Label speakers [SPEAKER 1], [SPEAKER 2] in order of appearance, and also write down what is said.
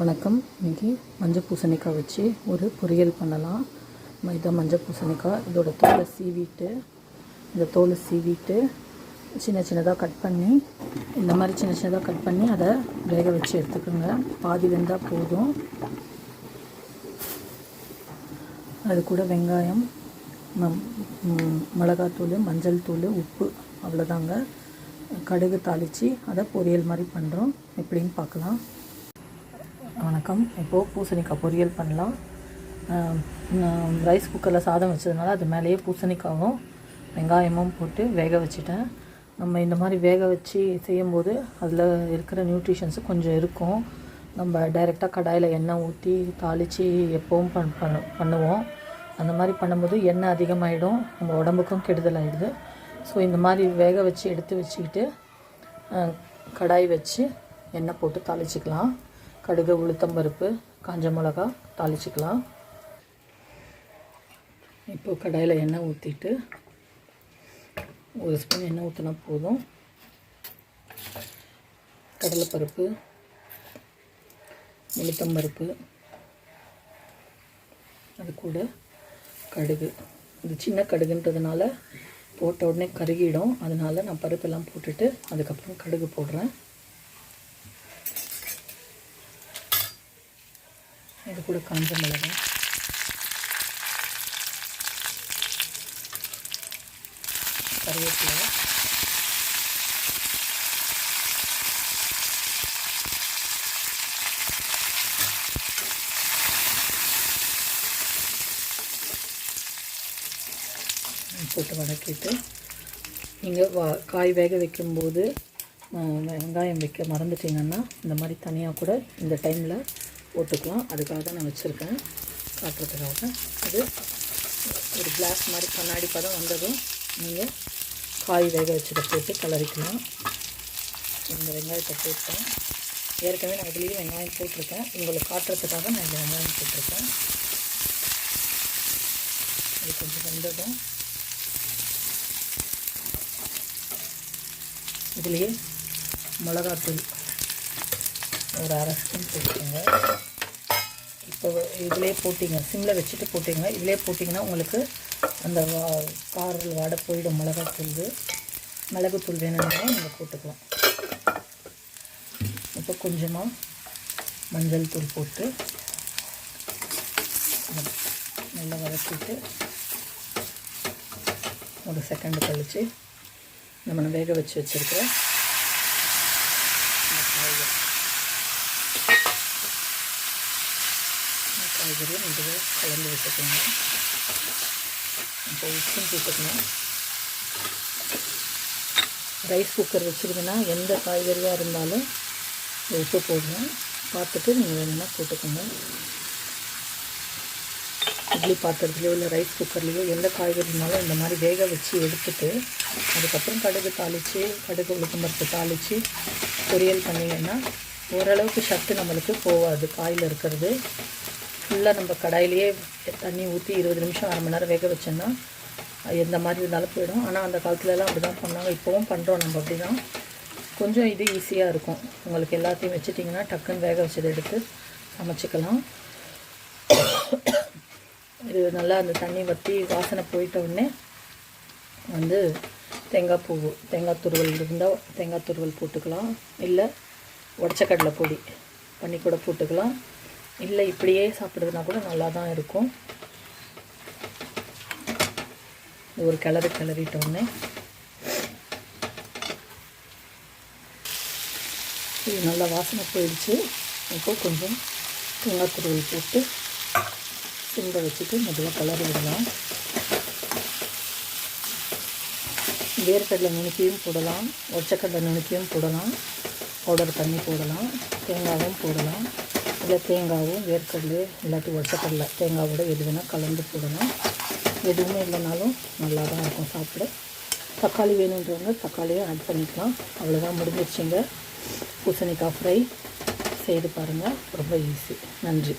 [SPEAKER 1] வணக்கம். இன்றைக்கி மஞ்சள் பூசணிக்காய் வச்சு ஒரு பொரியல் பண்ணலாம். மைதா மஞ்சள் பூசணிக்காய் இதோட தோலை சீவிட்டு இந்த தோலை சீவிட்டு சின்ன சின்னதாக கட் பண்ணி இந்த மாதிரி சின்ன சின்னதாக கட் பண்ணி அதை வேக வச்சு எடுத்துக்கோங்க. பாதி வெந்தால் போதும். அது கூட வெங்காயம் மிளகாத்தூள் மஞ்சள் தூள் உப்பு அவ்வளோதாங்க. கடுகு தாளித்து அதை பொரியல் மாதிரி பண்ணுறோம் எப்படின்னு பார்க்கலாம். வணக்கம். இப்போது பூசணிக்காய் பொரியல் பண்ணலாம். நான் ரைஸ் குக்கரில் சாதம் வச்சதுனால அது மேலேயே பூசணிக்காவும் வெங்காயமும் போட்டு வேக வச்சுட்டேன். நம்ம இந்த மாதிரி வேக வச்சு செய்யும்போது அதில் இருக்கிற நியூட்ரிஷன்ஸு கொஞ்சம் இருக்கும். நம்ம டைரெக்டாக கடாயில் எண்ணெய் ஊற்றி தாளித்து எப்போவும் பண் பண்ணு பண்ணுவோம். அந்த மாதிரி பண்ணும்போது எண்ணெய் அதிகமாகிடும் நம்ம உடம்புக்கும் கெடுதல் ஆகிடுது ஸோ இந்த மாதிரி வேக வச்சு எடுத்து வச்சுக்கிட்டு கடாய் வச்சு எண்ணெய் போட்டு தாளிச்சிக்கலாம். கடுகு உளுத்தம்பருப்பு காஞ்ச மிளகா தாளிச்சிக்கலாம். இப்போ கடாயில் எண்ணெய் ஊற்றிட்டு ஒரு ஸ்பூன் எண்ணெய் ஊற்றினா போதும். கடலைப்பருப்பு உளுத்தம்பருப்பு அது கூட கடுகு. இது சின்ன கடுகுன்றதுனால போட்ட உடனே கருகிடும். அதனால நான் பருப்பெல்லாம் போட்டுட்டு அதுக்கப்புறம் கடுகு போடுறேன். இது கூட காஞ்ச மிளகாய் கருவேப்பிலை. போட்டு வதக்கிட்டு நீங்கள் வா காய் வேக வைக்கும்போது வெங்காயம் வைக்க மறந்துட்டீங்கன்னா இந்த மாதிரி தனியாக கூட இந்த டைமில் போட்டுக்கலாம் அதுக்காக தான் நான் வச்சுருக்கேன். காட்டுறதுக்காக. அது ஒரு கிளாஸ் மாதிரி கண்ணாடி பதம் வந்ததும் நீங்கள் காய் வேக வச்சதை போட்டு கிளறிக்கலாம். இந்த வெங்காயத்தை போட்டேன். ஏற்கனவே நான் இதுலேயும் வெங்காயம் போட்டிருக்கேன். உங்களுக்கு காட்டுறதுக்காக நான் இந்த வெங்காயம் போட்டிருக்கேன். அது கொஞ்சம் வந்ததும். இதுலேயே மிளகாத்தூள் ஒரு அரை ஸ்பூன் போட்டுக்கோங்க. இப்போ இதிலே போட்டிங்க சிம்மில் வச்சுட்டு போட்டிங்க இதிலே போட்டிங்கன்னா உங்களுக்கு அந்த வா- காரில் வாடை போயிடும் மிளகாத்தூள். மிளகுத்தூள் வேணும்னா நீங்கள் போட்டுக்கலாம். இப்போ கொஞ்சமாக மஞ்சள் தூள் போட்டு நல்லா வதக்கிட்டு ஒரு செகண்டு கழித்து நம்ம வேக வச்சு வச்சுருக்கிற இந்த காய்கறி இந்த காய்கறியை இதுவே கலந்து வச்சுக்கோங்க. இப்போ உப்பும் போட்டுக்கணும். ரைஸ் குக்கர் வச்சுருந்தீங்கன்னா எந்த காய்கறியாக இருந்தாலும் உப்பு போடணும். பார்த்துட்டு நீங்கள் வேணும்னா போட்டுக்கோங்க. இட்லி பாத்திரத்துலையோ இல்லை ரைஸ் குக்கர்லேயோ எந்த காய்கறினாலும் இந்த மாதிரி வேக வச்சு எடுத்துட்டு அதுக்கப்புறம் கடுகு தாளித்து கடுகு உளுத்தம்பருப்பு தாளித்து பொரியல் பண்ணிங்கன்னா ஓரளவுக்கு சத்து நம்மளுக்கு போகாது காயில் இருக்கிறது. ஃபுல்லாக நம்ம கடாயிலேயே தண்ணி ஊற்றி இருபது நிமிஷம் அரை மணி நேரம் வேக வச்சோன்னா எந்த மாதிரி இருந்தாலும் போயிடும். ஆனால் அந்த காலத்துலலாம் அப்படி தான் பண்ணாங்க. இப்போவும் பண்ணுறோம் நம்ம அப்படி தான் கொஞ்சம் இது ஈஸியாக இருக்கும். உங்களுக்கு எல்லாத்தையும் வச்சுட்டிங்கன்னா டக்குன்னு வேக வச்சதை எடுத்து சமைச்சிக்கலாம். இது நல்லா அந்த தண்ணி வற்றி வாசனை போயிட்ட உடனே வந்து தேங்காய் பூ தேங்காய் துருவல் இருந்தால் தேங்காய் துருவல் போட்டுக்கலாம். இல்லை உடச்சக்கடலை பொடி பண்ணி கூட போட்டுக்கலாம். இல்லை இப்படியே சாப்பிட்றதுனா கூட நல்லா தான் இருக்கும். ஒரு கிளறு கிளறிட்டோன்னே இது நல்லா வாசனை போயிடுச்சு. இப்போ கொஞ்சம் தேங்காய் போட்டு சிம்ப வச்சுட்டு மெதுவாக கிளறி விடலாம் வேர்க்கடலை நுணுக்கியும் போடலாம் ஒச்சக்கடலை நுணுக்கியும் போடலாம் பவுடர் பண்ணி போடலாம் தேங்காயும் போடலாம். இல்லை தேங்காவும் வேர்க்கடலை இல்லாட்டி ஒச்சக்கடலை தேங்காவோட எது வேணால் கலந்து போடணும். எதுவுமே இல்லைனாலும் நல்லா தான் இருக்கும் சாப்பிட. தக்காளி வேணுன்றவங்க தக்காளியும் ஆட் பண்ணிக்கலாம். அவ்வளோதான் முடிஞ்சிருச்சுங்க. பூசணிக்காய் ஃப்ரை செய்து பாருங்கள் ரொம்ப ஈஸி நன்றி.